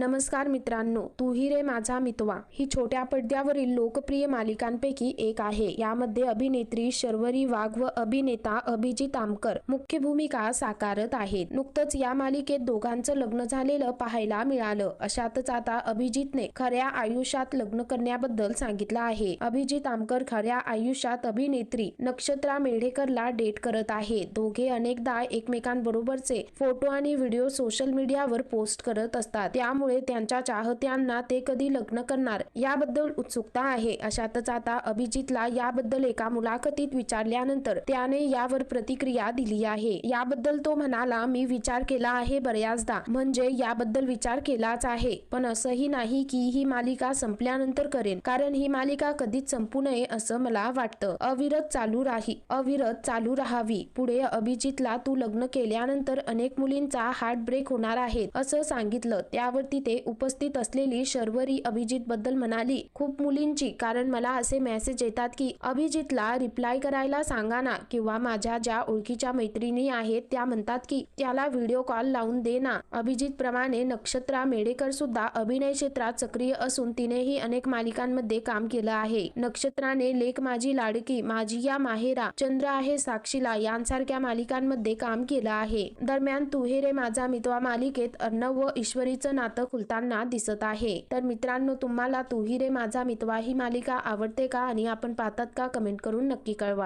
नमस्कार मित्रांनो तू ही रे माझा मितवा. ही छोट्या पडद्यावरील लोकप्रिय मालिकांपैकी एक आहे. यामध्ये अभिनेत्री शर्वरी वाघ व अभिनेता अभिजित आमकर मुख्य भूमिका साकारत आहेत. नुकतंच या मालिकेत दोघांचं लग्न झालेलं पाहायला मिळालं. अशातच आता अभिजितने खऱ्या आयुष्यात लग्न करण्याबद्दल सांगितलं आहे. अभिजित आमकर खऱ्या आयुष्यात अभिनेत्री नक्षत्रा मेढेकरला डेट करत आहे. दोघे अनेकदा एकमेकांबरोबरचे फोटो आणि व्हिडिओ सोशल मीडियावर पोस्ट करत असतात. त्यामुळे त्यांच्या चाहत्यांना ते कधी लग्न करणार याबद्दल उत्सुकता आहे. अशातच आता अभिजितला याबद्दल एका मुलाखतीत विचारल्यानंतर त्याने यावर प्रतिक्रिया दिली आहे. याबद्दल तो म्हणाला मी विचार केला आहे बऱ्याचदा. म्हणजे याबद्दल विचार केलाच आहे. पण असंही नाही की ही मालिका संपल्यानंतर करेन. कारण ही मालिका कधीच संपू नये असं मला वाटतं. अविरत चालू राही अविरत चालू राहावी. पुढे अभिजितला तू लग्न केल्यानंतर अनेक मुलींचा हार्ट ब्रेक होणार आहे असं सांगितलं. त्यावरती ते उपस्थित असलेली शर्वरी अभिजित बद्दल म्हणाली. खूप मुलींची कारण मला असे मेसेज येतात की अभिजितला रिप्लाय करायला सांगा ना किंवा माझ्या ज्या ओळखीच्या मैत्रिणी आहेत त्या म्हणतात की त्याला व्हिडिओ कॉल लावून दे ना. अभिजित प्रमाणे नक्षत्रा मेडेकर सुद्धा अभिनय क्षेत्रात सक्रिय असून तिनेही अनेक मालिकांमध्ये काम केलं आहे. नक्षत्राने लेख माझी लाडकी माझी या माहेरा चंद्र आहे साक्षीला यांसारख्या मालिकांमध्ये काम केलं आहे. दरम्यान तू हे रे माझा मितवा मालिकेत अर्णव व ईश्वरीचं नातं खुलताना दिसत आहे. तर मित्रांनो तुम्हाला तू रे माझा मितवा ही मालिका आवडते का? आणि आपण पाहतात का? कमेंट करून नक्की कळवा.